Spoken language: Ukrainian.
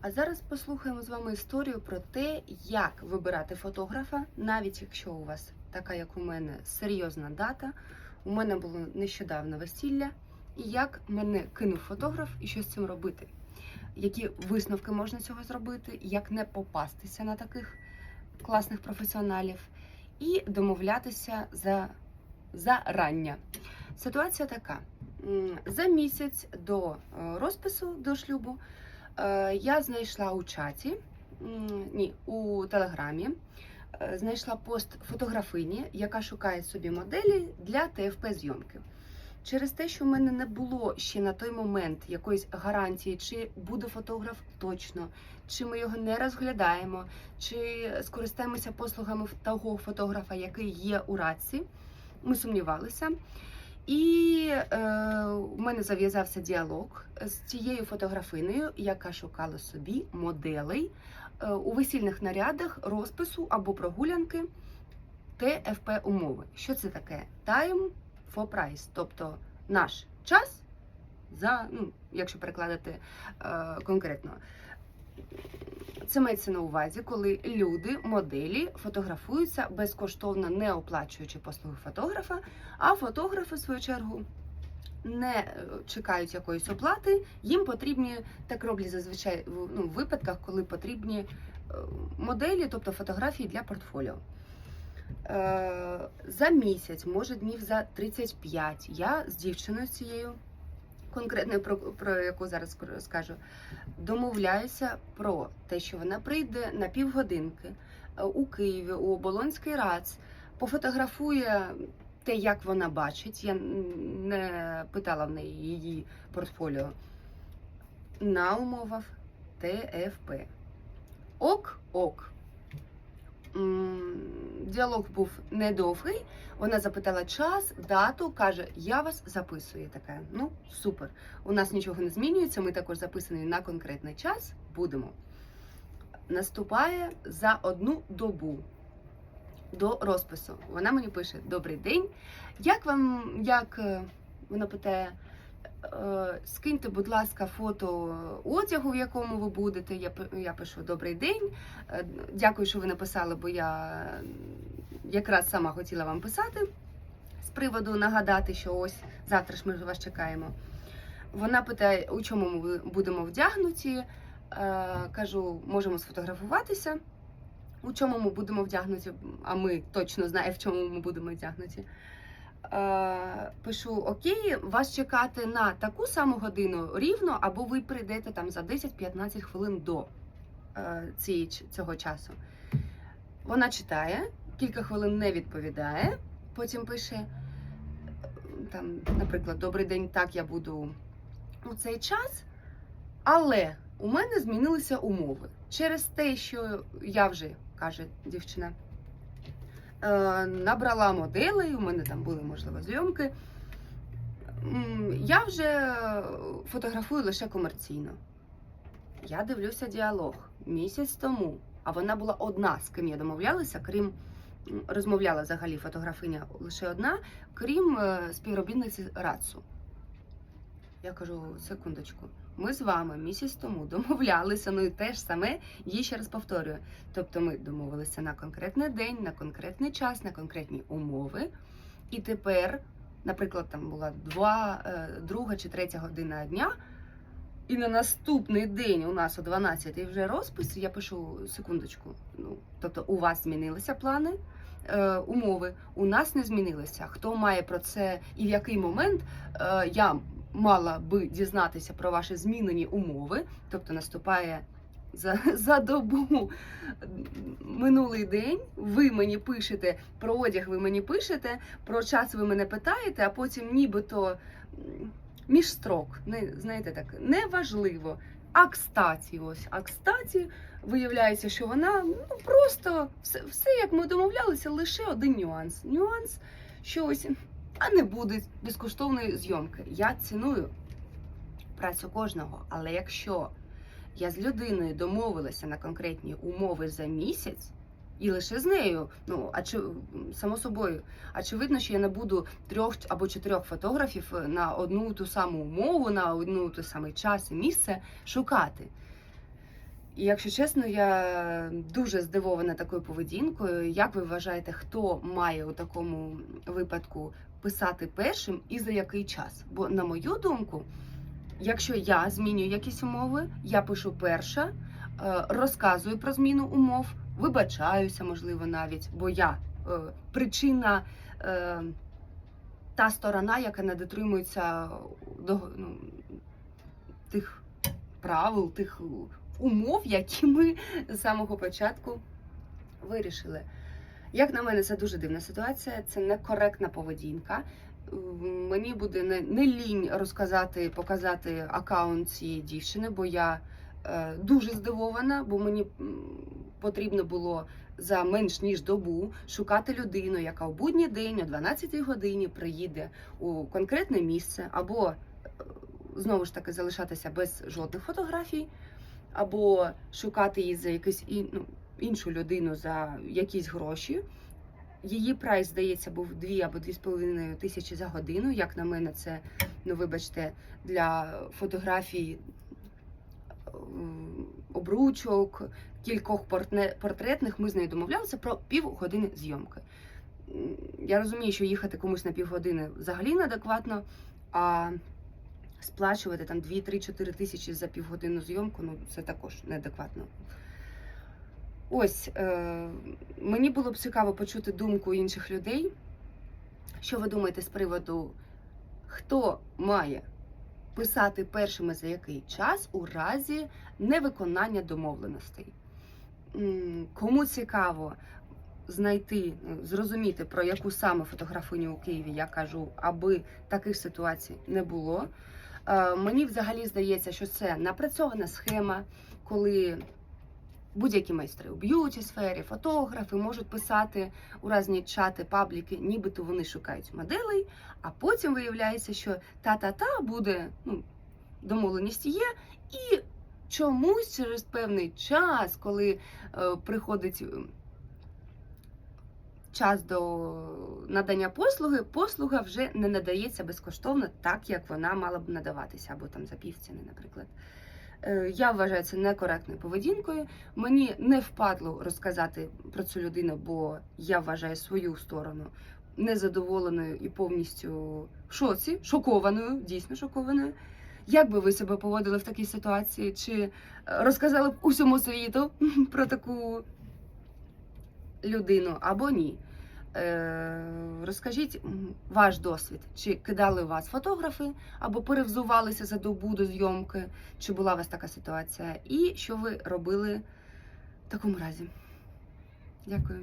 А зараз послухаємо з вами історію про те, як вибирати фотографа, навіть якщо у вас така, як у мене, серйозна дата. У мене було нещодавно весілля, і як мене кинув фотограф і що з цим робити. Які висновки можна цього зробити, як не попастися на таких класних професіоналів, і домовлятися за, за рання. Ситуація така: за місяць до е, розпису до шлюбу. Е, Я знайшла у чаті, ні, у телеграмі, е, знайшла пост фотографині, яка шукає собі моделі для ТФП зйомки. Через те, що в мене не було ще на той момент якоїсь гарантії, чи буде фотограф точно, чи ми його не розглядаємо, чи скористаємося послугами того фотографа, який є у радці. Ми сумнівалися. І е, у мене зав'язався діалог з цією фотографинею, яка шукала собі моделей е, у весільних нарядах розпису або прогулянки ТФП умови. Що це таке? Time for price, тобто наш час за, ну, якщо перекладати е, конкретно. Це мається на увазі, коли люди, моделі фотографуються безкоштовно, не оплачуючи послуги фотографа, а фотографи, в свою чергу, не е, чекають якоїсь оплати. Їм потрібні, так роблять зазвичай ну, в випадках, коли потрібні е, моделі, тобто фотографії для портфоліо. Е, За місяць, може днів за 35, я з дівчиною цією, конкретною, про, про яку зараз скажу, домовляюся про те, що вона прийде на півгодинки е, у Києві, у Оболонський РАЦ, пофотографує те, як вона бачить. Я не питала в неї її портфоліо. На умовах ТФП. Ок, ок. М, Діалог був недовгий. Вона запитала час, дату, каже: Я вас записую. Я така, ну супер. У нас нічого не змінюється. Ми також записані на конкретний час. Будемо. Наступає за одну добу до розпису. Вона мені пише: Добрий день. Як вам, як е, вона питає, скиньте, будь ласка, фото одягу, в якому ви будете. Я, я пишу Добрий день. Е, Дякую, що ви написали, бо я е, якраз сама хотіла вам писати з приводу нагадати, що ось завтра ж ми вас чекаємо. Вона питає, у чому ми будемо вдягнуті. Е, кажу, можемо сфотографуватися. У чому ми будемо вдягнуті, а ми точно знаємо, в чому ми будемо вдягнуті. Е, пишу: Окей, вас чекати на таку саму годину рівно, або ви прийдете там за 10-15 хвилин до е, цієї, цього часу. Вона читає, кілька хвилин не відповідає, потім пише: там, наприклад, Добрий день, так я буду у цей час, але у мене змінилися умови. Через те, що я вже, каже дівчина, набрала моделей, у мене там були, можливо, зйомки. Я вже фотографую лише комерційно. Я дивлюся діалог місяць тому, а вона була одна, з ким я домовлялася, крім розмовляла взагалі фотографиня лише одна, крім е, співробітниці Рацу. Я кажу, секундочку, ми з вами місяць тому домовлялися, ну і те ж саме їй ще раз повторюю. Тобто ми домовилися на конкретний день, на конкретний час, на конкретні умови. І тепер, наприклад, там була два, е, друга чи третя година дня, і на наступний день у нас о 12 вже розпис, я пишу секундочку. Ну, тобто у вас змінилися плани, е, умови, у нас не змінилися. Хто має про це і в який момент е, я мала би дізнатися про ваші змінені умови, тобто наступає за, за добу минулий день. Ви мені пишете про одяг, ви мені пишете, про час ви мене питаєте, а потім нібито між строк. Не знаєте так, неважливо. А кстаті, ось, а кстаті, виявляється, що вона ну, просто все, все, як ми домовлялися, лише один нюанс. Нюанс, що ось, а не буде безкоштовної зйомки. Я ціную працю кожного, але якщо я з людиною домовилася на конкретні умови за місяць, і лише з нею, ну а чи само собою, очевидно, що я не буду трьох або чотирьох фотографів на одну ту саму умову, на одну той самий час і місце шукати. І якщо чесно, я дуже здивована такою поведінкою. Як ви вважаєте, хто має у такому випадку писати першим і за який час? Бо, на мою думку, якщо я змінюю якісь умови, я пишу перша, е, розказую про зміну умов, вибачаюся, можливо, навіть, бо я е, причина. е, Та сторона, яка не дотримується до ну, тих правил, тих умов, які ми з самого початку вирішили. Як на мене, це дуже дивна ситуація, це некоректна поведінка. Мені буде не, не лінь розказати, показати аккаунт цієї дівчини, бо я е, дуже здивована, бо мені потрібно було за менш ніж добу шукати людину, яка в будній день о 12-й годині приїде у конкретне місце, або е, знову ж таки залишатися без жодних фотографій, або шукати її за якусь ін- ну, іншу людину за якісь гроші. Її прайс, здається, був 2 або 2,5 тисячі за годину. Як на мене, це, ну вибачте, для фотографій ем, обручок, кількох портретних ми з нею домовлялися про півгодини зйомки. Я розумію, що їхати комусь на півгодини взагалі неадекватно, а сплачувати там 2-3-4 тисячі за півгодину зйомку, ну це також неадекватно. Ось е, мені було б цікаво почути думку інших людей. Що ви думаєте з приводу, хто має писати першими за який час у разі невиконання домовленостей? Кому цікаво знайти, ну, зрозуміти, про яку саме фотографиню у Києві я кажу, аби таких ситуацій не було. Е, Мені взагалі здається, що це напрацьована схема, коли будь-які майстри у б'юті сфері, фотографи можуть писати у різні чати, пабліки, нібито вони шукають моделей, а потім виявляється, що та-та-та буде, ну, домовленість є, і чомусь через певний час, коли е, приходить е, час до надання послуги, послуга вже не надається безкоштовно, так як вона мала б надаватися, або там за півціни, наприклад. Е, Я вважаю це некоректною поведінкою. Мені не впадло розказати про цю людину, бо я вважаю свою сторону незадоволеною і повністю в шоці, шокованою, дійсно шокованою. Як би ви себе поводили в такій ситуації? Чи е, розказали б усьому світу про таку людину або ні? Е, Розкажіть ваш досвід, чи кидали вас фотографи, або перевзувалися за добу до зйомки, чи була у вас така ситуація, і що ви робили в такому разі? Дякую.